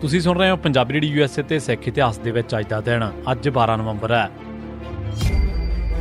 ਤੁਸੀਂ ਸੁਣ ਰਹੇ ਹੋ ਪੰਜਾਬੀ ਰੇਡੀ ਯੂਐਸਏ ਤੇ ਸਿੱਖ ਇਤਿਹਾਸ ਦੇ ਵਿੱਚ ਅੱਜ ਦਾ ਦਿਨ, ਅੱਜ 12 ਨਵੰਬਰ ਹੈ।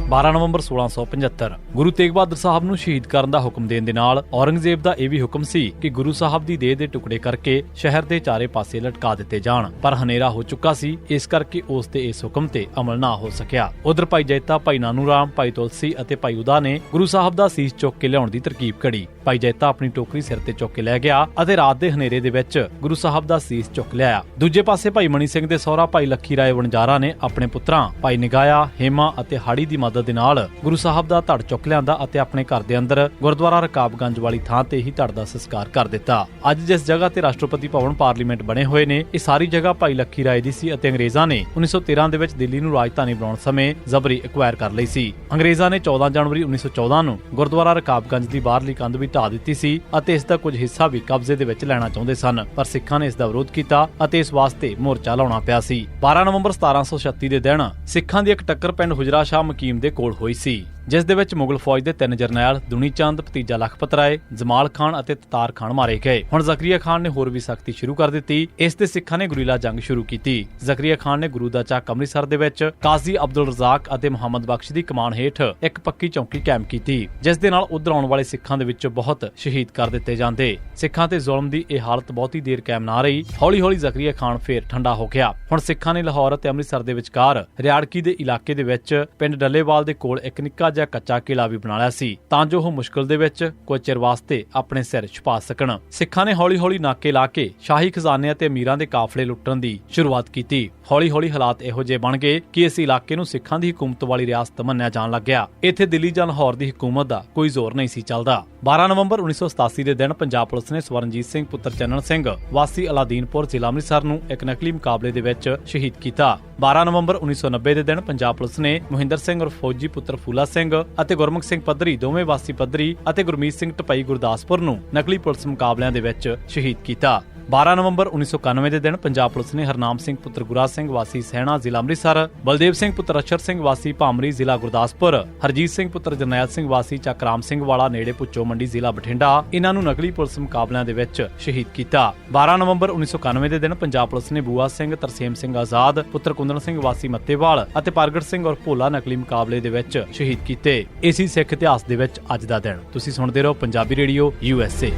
12 ਨਵੰਬਰ 1675 ਗੁਰੂ ਤੇਗ ਬਹਾਦਰ ਸਾਹਿਬ ਨੂੰ ਸ਼ਹੀਦ ਕਰਨ ਦਾ ਹੁਕਮ ਦੇਣ ਦੇ ਨਾਲ ਔਰੰਗਜ਼ੇਬ ਦਾ ਇਹ ਵੀ ਹੁਕਮ ਸੀ ਕਿ ਗੁਰੂ ਸਾਹਿਬ ਦੀ ਦੇਹ ਦੇ ਟੁਕੜੇ ਕਰਕੇ ਸ਼ਹਿਰ ਦੇ ਚਾਰੇ ਪਾਸੇ ਲਟਕਾ ਦਿੱਤੇ ਜਾਣ। ਪਰ ਹਨੇਰਾ ਹੋ ਚੁੱਕਾ ਸੀ, ਇਸ ਕਰਕੇ ਉਸ ਦੇ ਇਸ ਹੁਕਮ ਤੇ ਅਮਲ ਨਾ ਹੋ ਸਕਿਆ। ਉਧਰ ਭਾਈ ਜੈਤਾ, ਭਾਈ ਨਾਨੂ ਰਾਮ, ਭਾਈ ਤੁਲਸੀ ਅਤੇ ਭਾਈ ਉਦਾ ਨੇ ਗੁਰੂ ਸਾਹਿਬ ਦਾ ਸੀਸ ਚੁੱਕ ਕੇ ਲਿਆਉਣ ਦੀ ਤਰਕੀਬ ਘੜੀ ਭਾਈ ਜੈਤਾ ਆਪਣੀ ਟੋਕਰੀ ਸਿਰ ਤੇ ਚੁੱਕ ਕੇ ਲੈ ਗਿਆ ਅਤੇ ਰਾਤ ਦੇ ਹਨੇਰੇ ਦੇ ਵਿੱਚ ਗੁਰੂ ਸਾਹਿਬ ਦਾ ਸੀਸ ਚੁੱਕ ਲਿਆ ਦੂਜੇ ਪਾਸੇ ਭਾਈ ਮਣੀ ਸਿੰਘ ਦੇ ਸਹੁਰਾ, ਭਾਈ ਲੱਖੀ ਰਾਏ ਵਣਜਾਰਾ ਨੇ ਆਪਣੇ ਪੁੱਤਰਾਂ, ਭਾਈ ਨਿਗਾਇਆ, ਹੇਮਾ ਅਤੇ ਹਾੜੀ ਦੀ ਮਦਦ ਦੇ ਨਾਲ ਗੁਰੂ ਸਾਹਿਬ ਦਾ ਧੜ ਚੁੱਕ ਲਿਆਂਦਾ ਅਤੇ ਆਪਣੇ ਘਰ ਦੇ ਅੰਦਰ ਗੁਰਦੁਆਰਾ ਰਕਾਬਗੰਜ ਵਾਲੀ ਥਾਂ ਤੇ ਹੀ ਧੜ ਦਾ ਸੰਸਕਾਰ ਕਰ ਦਿੱਤਾ। ਅੱਜ ਜਿਸ ਜਗ੍ਹਾ ਤੇ ਰਾਸ਼ਟਰਪਤੀ ਭਵਨ ਪਾਰਲੀਮੈਂਟ ਬਣੇ ਹੋਏ ਨੇ, ਇਹ ਸਾਰੀ ਜਗ੍ਹਾ ਭਾਈ ਲੱਖੀ ਰਾਏ ਦੀ ਸੀ ਅਤੇ ਅੰਗਰੇਜ਼ਾਂ ਨੇ 1913 ਦੇ ਵਿੱਚ ਦਿੱਲੀ ਨੂੰ ਰਾਜਧਾਨੀ ਬਣਾਉਣ ਸਮੇਂ ਜ਼ਬਰੀ ਐਕਵਾਇਰ ਕਰ ਲਈ ਸੀ। ਅੰਗਰੇਜ਼ਾਂ ਨੇ 14 ਜਨਵਰੀ 1914 ਨੂੰ ਗੁਰਦੁਆਰਾ ਰਕਾਬਗੰਜ ਦੀ ਬਾਹਰਲੀ ਕੰਧ ਵੀ ਢਾ ਦਿੱਤੀ ਸੀ ਅਤੇ ਇਸ ਦਾ ਕੁਝ ਹਿੱਸਾ ਵੀ ਕਬਜ਼ੇ ਦੇ ਵਿੱਚ ਲੈਣਾ ਚਾਹੁੰਦੇ ਸਨ, ਪਰ ਸਿੱਖਾਂ ਨੇ ਇਸ ਦਾ ਵਿਰੋਧ ਕੀਤਾ ਅਤੇ ਇਸ ਵਾਸਤੇ ਮੋਰਚਾ ਲਾਉਣਾ ਪਿਆ ਸੀ। 12 ਨਵੰਬਰ 1736 ਦੇ ਦਿਨ ਸਿੱਖਾਂ ਦੀ ਇੱਕ ਟੱਕਰ ਪਿੰਡ ਹੁਜਰਾ ਸ਼ਾਹ ਮਕੀਮ ਦੇ ਕੋਲ ਹੋਈ ਸੀ। ਜਿਸ ਦੇ ਵਿੱਚ ਮੁਗਲ ਫੌਜ ਦੇ ਤਿੰਨ ਜਰਨੈਲ, ਦੁਨੀ ਚੰਦ, ਭਤੀਜਾ ਲਖਪਤ ਰਾਏ, ਜਮਾਲ ਖਾਨ ਅਤੇ ਤਤਾਰ ਖਾਨ ਮਾਰੇ ਗਏ। ਹੁਣ ਜ਼ਕਰੀਆ ਖਾਨ ਨੇ ਹੋਰ ਵੀ ਸਖਤੀ ਸ਼ੁਰੂ ਕਰ ਦਿੱਤੀ। ਇਸ ਤੇ ਸਿੱਖਾਂ ਨੇ ਗੁਰੀਲਾ ਜੰਗ ਸ਼ੁਰੂ ਕੀਤੀ। ਜ਼ਕਰੀਆ ਖਾਨ ਨੇ ਗੁਰੂ ਦਾ ਚੱਕ ਅੰਮ੍ਰਿਤਸਰ ਦੇ ਵਿੱਚ, ਕਾਜ਼ੀ ਅਬਦੁਲ ਰਜ਼ਾਕ ਅਤੇ ਮੁਹੰਮਦ ਬਖਸ਼ ਦੀ ਕਮਾਨ ਹੇਠ ਇੱਕ ਪੱਕੀ ਚੌਂਕੀ ਕਾਇਮ ਕੀਤੀ, ਜਿਸ ਦੇ ਨਾਲ ਉਧਰ ਆਉਣ ਵਾਲੇ ਸਿੱਖਾਂ ਦੇ ਵਿੱਚੋਂ ਬਹੁਤ ਸ਼ਹੀਦ ਕਰ ਦਿੱਤੇ ਜਾਂਦੇ। ਸਿੱਖਾਂ ਤੇ ਜ਼ੁਲਮ ਦੀ ਇਹ ਹਾਲਤ ਬਹੁਤੀ ਦੇਰ ਕਾਇਮ ਨਾ ਰਹੀ। ਹੌਲੀ-ਹੌਲੀ ਜ਼ਕਰੀਆ ਖਾਨ ਫੇਰ ਠੰਡਾ ਹੋ ਗਿਆ। ਹੁਣ ਸਿੱਖਾਂ ਨੇ ਲਾਹੌਰ ਅਤੇ ਅੰਮ੍ਰਿਤਸਰ ਦੇ ਵਿਚਕਾਰ, ਰਿਆੜਕੀ ਦੇ ਇਲਾਕੇ ਦੇ ਵਿੱਚ, ਪਿੰਡ ਡੱਲੇਵਾਲ ਦੇ ਕੋਲ ਇੱਕ ਨਿੱਕਾ ਜਿਹਾ ਕੱਚਾ ਕਿਲਾ ਵੀ ਬਣਾ ਲਿਆ ਸੀ, ਤਾਂ ਜੋ ਉਹ ਮੁਸ਼ਕਲ ਦੇ ਵਿੱਚ ਕੁਝ ਚਿਰ ਵਾਸਤੇ ਆਪਣੇ ਸਿਰ ਛੁਪਾ ਸਕਣ। ਸਿੱਖਾਂ ਨੇ ਹੌਲੀ-ਹੌਲੀ ਨਾਕੇ ਲਾ ਕੇ ਸ਼ਾਹੀ ਖਜ਼ਾਨੇ ਅਤੇ ਅਮੀਰਾਂ ਦੇ ਕਾਫਲੇ ਲੁੱਟਣ ਦੀ ਸ਼ੁਰੂਆਤ ਕੀਤੀ। ਹੌਲੀ-ਹੌਲੀ ਹਾਲਾਤ ਇਹੋ ਜਿਹੇ ਬਣ ਗਏ ਕਿ ਇਸ ਇਲਾਕੇ ਨੂੰ ਸਿੱਖਾਂ ਦੀ ਹਕੂਮਤ ਵਾਲੀ ਰਿਆਸਤ ਮੰਨਿਆ ਜਾਣ ਲੱਗਿਆ। ਇੱਥੇ ਦਿੱਲੀ ਜਾਂ ਲਾਹੌਰ ਦੀ ਹਕੂਮਤ ਦਾ ਕੋਈ ਜ਼ੋਰ ਨਹੀਂ ਸੀ ਚੱਲਦਾ। 12 ਨਵੰਬਰ 1987 ਦੇ ਦਿਨ ਪੰਜਾਬ ਪੁਲਿਸ ਨੇ ਸਵਰਨਜੀਤ ਸਿੰਘ, ਪੁੱਤਰ ਚੰਨਣ ਸਿੰਘ, ਵਾਸੀ ਅਲਾਦੀਨਪੁਰ ਜ਼ਿਲ੍ਹਾ ਅੰਮ੍ਰਿਤਸਰ ਨੂੰ ਇੱਕ ਨਕਲੀ ਮੁਕਾਬਲੇ ਦੇ ਵਿੱਚ ਸ਼ਹੀਦ ਕੀਤਾ। 12 ਨਵੰਬਰ 1990 ਦੇ ਦਿਨ ਪੰਜਾਬ ਪੁਲਿਸ ਨੇ ਮੋਹਿੰਦਰ ਸਿੰਘ ਔਰ ਫੌਜੀ ਪੁੱਤਰ ਫੂਲਾ ਸਿੰਘ ਸਿੰਘ ਅਤੇ ਗੁਰਮੁਖ ਸਿੰਘ ਪੱਧਰੀ, ਦੋਵੇਂ ਵਾਸੀ ਪੱਧਰੀ ਅਤੇ ਗੁਰਮੀਤ ਸਿੰਘ ਟਪਈ ਗੁਰਦਾਸਪੁਰ ਨੂੰ ਨਕਲੀ ਪੁਲਿਸ ਮੁਕਾਬਲਿਆਂ ਦੇ ਵਿੱਚ ਸ਼ਹੀਦ ਕੀਤਾ। 12 ਨਵੰਬਰ 1991 ਦੇ ਦਿਨ ਪੰਜਾਬ ਪੁਲਿਸ ਨੇ ਹਰਨਾਮ ਸਿੰਘ ਪੁੱਤਰ ਗੁਰਾ ਸਿੰਘ ਵਾਸੀ ਸਹਿਣਾ ਜ਼ਿਲ੍ਹਾ ਅੰਮ੍ਰਿਤਸਰ, ਬਲਦੇਵ ਸਿੰਘ ਪੁੱਤਰ ਅਸ਼ਰ ਸਿੰਘ ਵਾਸੀ ਭਾਮਰੀ ਜ਼ਿਲ੍ਹਾ ਗੁਰਦਾਸਪੁਰ, ਹਰਜੀਤ ਸਿੰਘ ਪੁੱਤਰ ਜਰਨੈਲ ਸਿੰਘ ਵਾਸੀ ਚੱਕਰਾਮ ਸਿੰਘ ਵਾਲਾ ਨੇੜੇ ਪੁੱਚੋ ਮੰਡੀ ਜ਼ਿਲ੍ਹਾ ਬਠਿੰਡਾ ਇਹਨਾਂ ਨੂੰ ਨਕਲੀ ਪੁਲਿਸ ਮੁਕਾਬਲਿਆਂ ਦੇ ਵਿੱਚ ਸ਼ਹੀਦ ਕੀਤਾ। 12 ਨਵੰਬਰ 1991 ਦੇ ਦਿਨ ਪੰਜਾਬ ਪੁਲਿਸ ਨੇ ਬੂਆ ਸਿੰਘ ਤਰਸੇਮ ਸਿੰਘ ਆਜ਼ਾਦ, ਪੁੱਤਰ ਕੁੰਦਨ ਸਿੰਘ ਵਾਸੀ ਮੱਤੇਵਾਲ ਅਤੇ ਪ੍ਰਗਟ ਸਿੰਘ ਔਰ ਭੋਲਾ ਨਕਲੀ ਮੁਕਾਬਲੇ ਦੇ ਵਿੱਚ ਸ਼ਹੀਦ ਕੀਤੇ। ਇਸੀ ਸਿੱਖ ਇਤਿਹਾਸ ਦੇ ਵਿੱਚ ਅੱਜ ਦਾ ਦਿਨ। ਤੁਸੀਂ ਸੁਣਦੇ ਰਹੋ ਪੰਜਾਬੀ ਰੇਡੀਓ ਯੂਐਸਏ